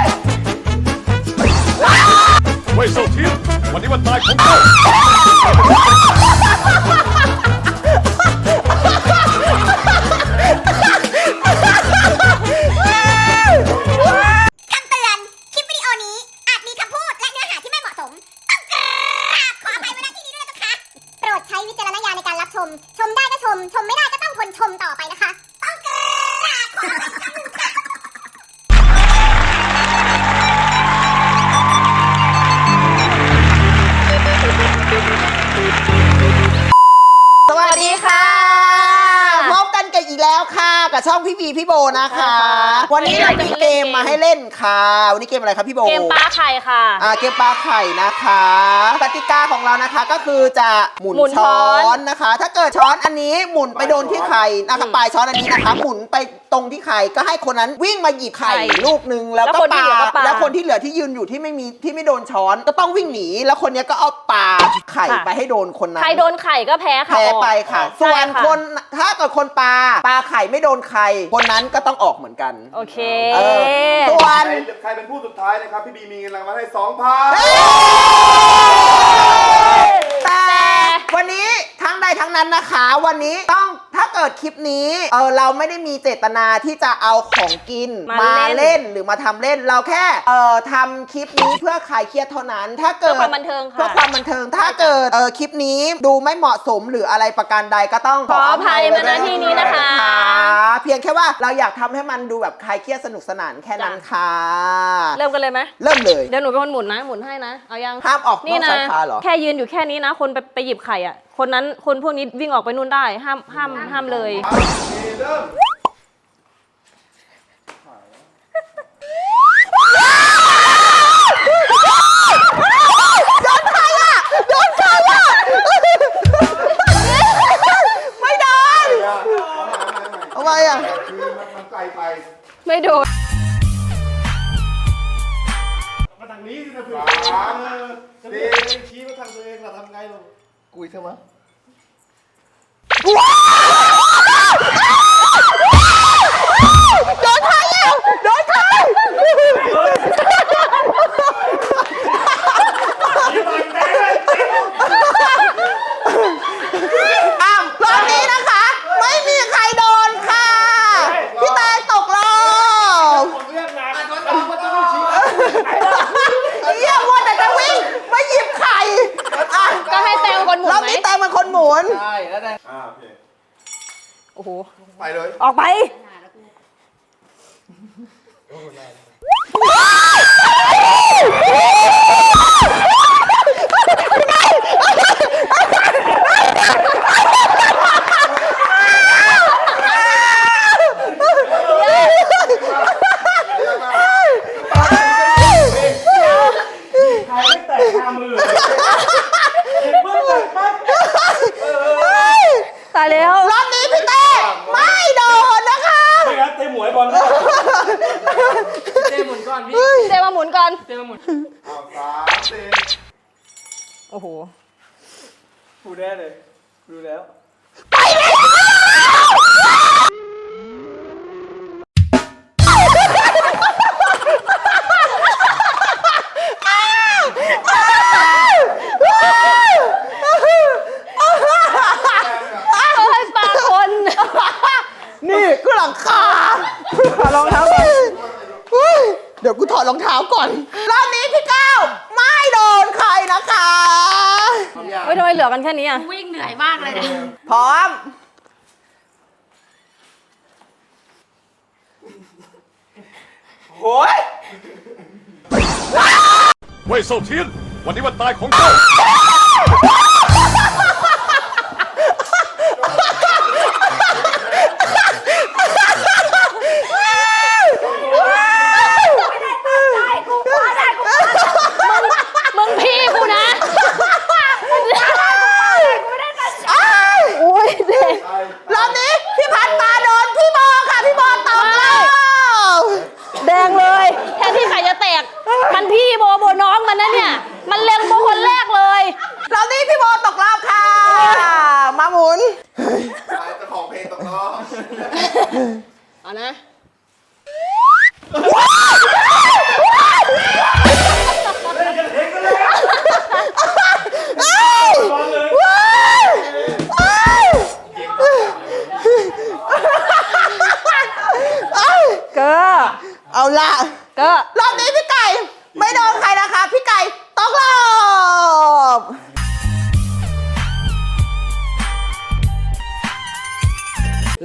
ยเว้ยเซาเทียนวันนี้วันตายของเจ้าคำเตืดคำพูดที่ไม่เหมาะสม ต้องกราบขออภัไว้ณที่นี้ด้วยนะคะ โปรดใช้วิจารณญาณในการรับชม ชมได้ก็ชม ชมไม่ได้ก็ต้องทนชมต่อไปนะคะ วัสดีค่ะพบกันกันอีกแล้วค่ะ กับช่องพี่บีพี่โบนะคะ วันนี้เรามีเกมมาให้เล่นค่ะ วันนี้เกมอะไรครับพี่โบ เกมปลาไข่ค่ะ อ่าเกมปลาไข่นะคะกติกาของเรานะคะก็คือจะหมุนหมุนช้ช้ออนน นะคะ ถ้าเกิดช้อนอันนี้หมุนไปโดนที่ไข่นะคะปลายช้อนอันนี้นะคะ หมุนไปตรงที่ไข่ก็ให้คนนั้นวิ่งมาหยิบไข่ไข่ลูกหนึงแล้วแล้วก็คนที่ปาเหลือก็ปาแล้วคนที่เหลือที่ยืนอยู่ที่ไม่มีที่ไม่โดนช้อนก็ต้องวิ่งหนี แล้วคนเนี้ยก็เอาปาไข่ไปให้โดนคนนั้น ใครโดนไข่ก็แพ้ค่ะแพ้ออกไปค่ะใช่ส่วนค่ะคนถ้าเกิดคนปลาปลาไข่ไม่โดนไข่คนนั้นก็ต้องออกเหมือนกันโอเค เออส่วน ใครใครเป็นผู้สุดท้ายนะครับ พี่บีมีเงินรางวัลให้สองพันแต่วันนี้ทั้งใดทั้งนั้นนะคะ วันนี้ต้อง ถ้าเกิดคลิปนี้เออเราไม่ได้มีเจตนาที่จะเอาของกินมาเล่นหรือมาทำเล่นเราแค่เอ่อทำคลิปนี้เพื่อคลายเครียดเท่านั้น ถ้าเกิเพื่อด ความบันเทิงเพื่อค่ะความบันเทิงถ้าเกิดเออคลิปนี้ดูไม่เหมาะสมหรืออะไรประการใดก็ต้องขออภัยมาณที่นี้นะคะ เพียงแค่ว่าเราอยากทำให้มันดูแบบคลายเครียดสนุกสนานแค่นั้นค่ะ เริ่มกันเลยไหมเริ่มเลย เดี๋ยวหนูเป็นคนหมุนนะ หมุนให้นะ เอายัง ห้ามออกนนี่อกนะ สายพานเหรอ แค่ยืนอยู่แค่นี้นะ คนไปไปหยิบไข่อะ คนนั้นคนพวกนี้วิ่งออกไปนู่นได้ ห้ามห้ามห้ามเลย เริ่มไม่โดนทำไมอะคือมันมันไกลไปไม่โดนมาทางนี้สินะเพื่อสามจะสี่ไม่ชี้มาทางตัวเองล่ะทำไงเรากุ ยเธอมั้โดนทันแล้วโดนทันอ้าวรอบนี้นะคะ ไม่มีใครโดนค่ะ พี่ตายตกรอบ เรื่องงานมันต้องมันต้องชี้ เยี่ยมว่าแต่จะวิ่งไม่หยิบไข่อะ ก็ให้แตงคนหมุน รอบ ไหม นี้แตงเป็นคนหมุนอ่าโอเคโอ้โห ไปเลยออกไปใคร มาหมุนก่อนเอาสามสี่โอ้โหดูแน่เลย ดูแล้วเเดี๋ยวกูถอดรองเท้าก่อน รอบนี้พี่ก้าวไม่โดนใครนะคะ เฮ้ยทำไมเหลือกันแค่นี้อะ วิ่งเหนื่อยมากเลยนะพร้อม โอ้ยเว่ยเซาเทียน วันนี้วันตายของเจ้า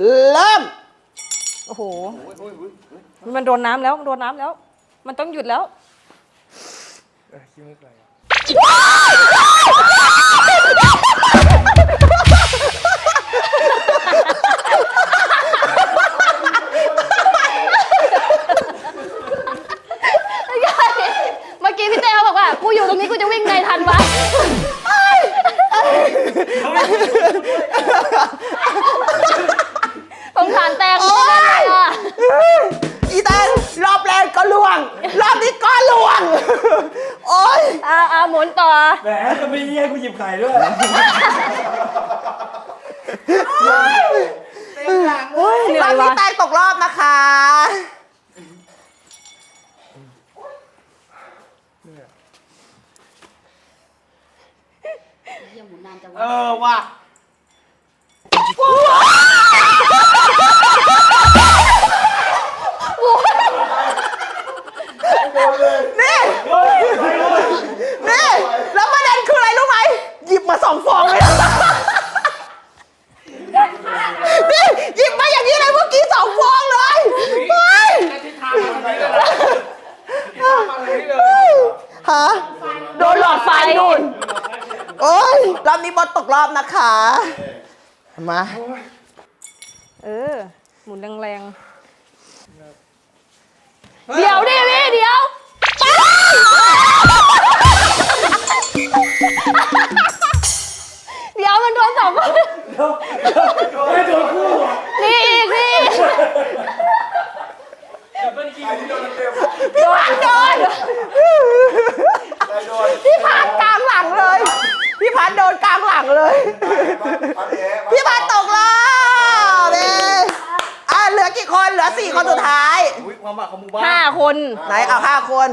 เริ่ม โอ้โห มันโดนน้ำแล้วมันโดนน้ำแล้ว มันต้องหยุดแล้วเมื่อกี้พี่เต้เขาบอกว่า กูอยู่ตรงนี้กูจะวิ่งไงทันวะ นต่อ แหมจะไม่ให้กูหยิบไข่ด้วยโอ้ยเหนื่รออยบนี้ว่ะแตงตกรอบนะคะเออว่ะนี่นี่แล้ว มา เออ หมุนแรงๆ เดี๋ยวดิพี่เดี๋ยวเดี๋ยวมันโดนสองคนไม่โดนคู่อะนี่อีกนี่ใครที่โดนเต็มพี่พันโดนใครโดนพี่พันกลางหลังเลย พี่พันโดนกลางหลังเลยพันแย่พี่พันตกรอบเอยอะเหลือกี่คนเหลือสี่คนสุดท้ายอุ้ยความหวังของหมู่บ้านห้าคนไหนเอาห้าคน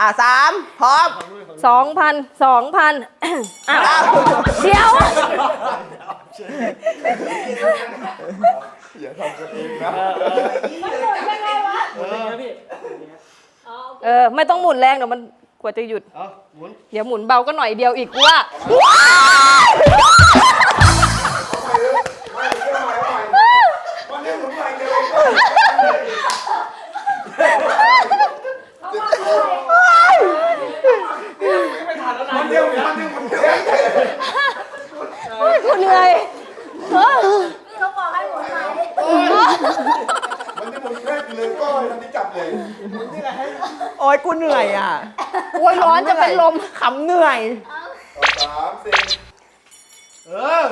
อะสามพร้อมสองพันสองพันอ้าวอ้าวเดี๋ยวอย่าทำกันเองนะเออ ไม่ต้องหมุนแรงเดี๋ยวมัน กว่าจะหยุด เอาหมุนเดี๋ยวหมุนเบาก็หน่อยเดียวอีกกูว่าไม่เชื่อไหมเอาใหม่วันนี้หมุนใหม่เร็วมันเดียวมันเดียวมันเดียวเฮ้ยกูเหนื่อยเออ มันจะหมุนแค่ เลยก็ทันทีจับเลยโอ้ยกูเหนื่อยอะโอ้ยร้อนจะเป็นลมขำเหนื่อย สามสี่เออ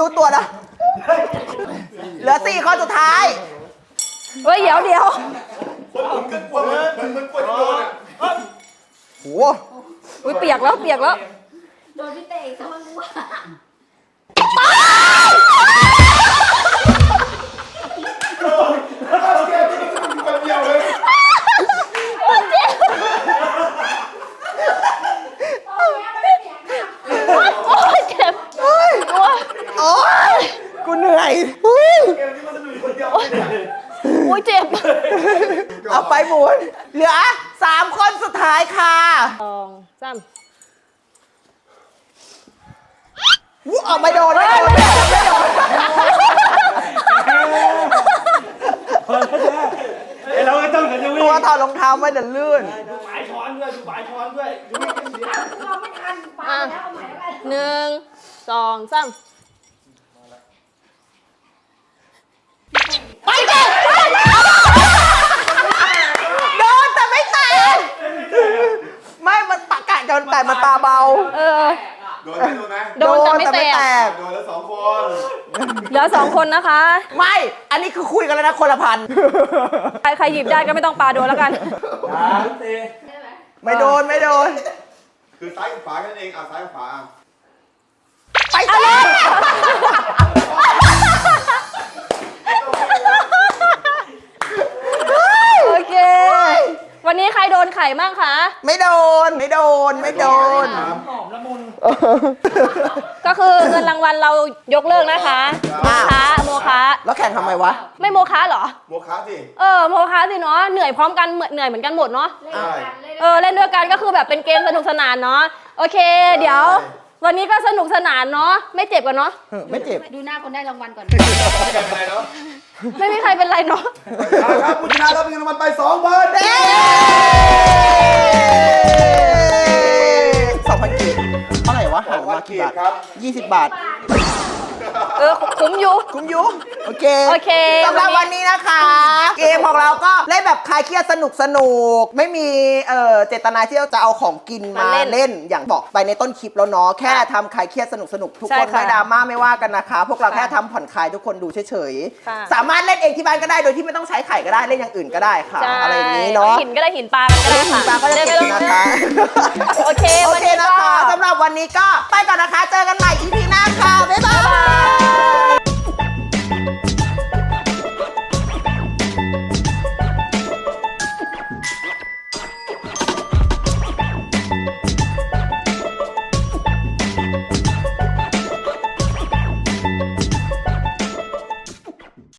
รู้ตัวนะ เหลือสี่คนสุดท้าย เฮ้ยเดี๋ยวเดี๋ยวคนหมุนกันกลัวเหมือนเหมือนกลัวจะโดนอะโห อุ้ยเปียกแล้วเปียกแล้ว โดนพี่เตะอีกทั้งรู้ว่า คนเดียวเลย โอ้ยเจ็บโอ้ย โอ้ยกูเหนื่อยอุ๊ย เกมนี้มันสนุกคนเดียว โอ้ยเจ็บ เอาไปหมุน เหลือสามคนสุดท้ายค่ะ สองสาม อุ๊ย เอาไม่โดนไม่โดนไม่โดนไม่โดนพอแล้วจ้ะไอเราก็ต้องกันจะวิ่งตัวถอดรองเท้าไม่เดินลื่นดูหมายช้อนด้วยดูหมายช้อนด้วยดูวิ่งกันเสียอะหนึ่งสองสามไปเจ็บโดนแต่ไม่แตกไม่มันปากกาจนแต่มันตาเบา เออ โดนไหมโดนไหมโดนแต่ไม่แตกกโดนแล้วสองคนเหลือสองคนนะคะ ไม่ อันนี้คือคุยกันแล้วนะคนละพัน ใครใครหยิบได้ก็ไม่ต้องปาโดนแล้วกัน สามสี่ไม่โดนไม่โดน คือซ้ายกับขวาแค่นั้นเองอะซ้ายกับขวาอะไปเต้โอเค วันนี้ใครโดนไข่มั่งคะ ไม่โดนไม่โดนไม่โดนหอมละมุน ก็คือเงินรางวัลเรายกเลิกนะคะโมคะโมคะแล้วแข่งทำไมวะ ไม่โมคะเหรอ โมคะสิ เออโมคะสิเนาะเหนื่อยพร้อมกันเหนื่อยเหมือนกันหมดเนาะใช่เออเล่นด้วยกันก็คือแบบเป็นเกมสนุกสนานเนาะโอเค เดี๋ยว วันนี้ก็สนุกสนานเนาะไม่เจ็บกันเนาะไม่เจ็บดูหน้าคนได้รางวัลก่อนไม่เป็นไรเนาะไม่มีใครเป็นไรเนาะเอาละครับผู้ชนะรับเงินรางวัลไปสองพันสองพันกีบ เท่าไหร่วะหารมากี่บาทครับยี่สิบบาท เออคุ้มอยู่ คุ้มอยุโอเคโอเคสำหรับวัวันนนี้นี้นะคะ เกมของเราก็เล่นแบบคลายเครียดสนุกสนุกไม่มีเอ่อเจตนาที่จะเอาของกินมามาเล่นเล่นอย่างบอกไปในต้นคลิปแล้วเนาะแค่ทำคลายเครียดสนุกสนุกทุกใช่คนค่ะไม่ดราม่าไม่ว่ากันนะคะ พวกเราค่ะแค่ทำผ่อนคลายทุกคนดูเฉยค่ะ ๆสามารถเล่นเองที่บ้านก็ได้โดยที่ไม่ต้องใช้ไข่ก็ได้เล่นอย่างอื่นก็ได้ค่ะใช่อะไรอย่างนี้เนาะ หินก็ได้หินปลากันก็ได้หินค่ะปลาก็จะได้เก็ไม่บต้องนะคะ นี้ก็ไปก่อนนะคะ เจอกันใหม่ EP หน้าค่ะ บ๊ายบาย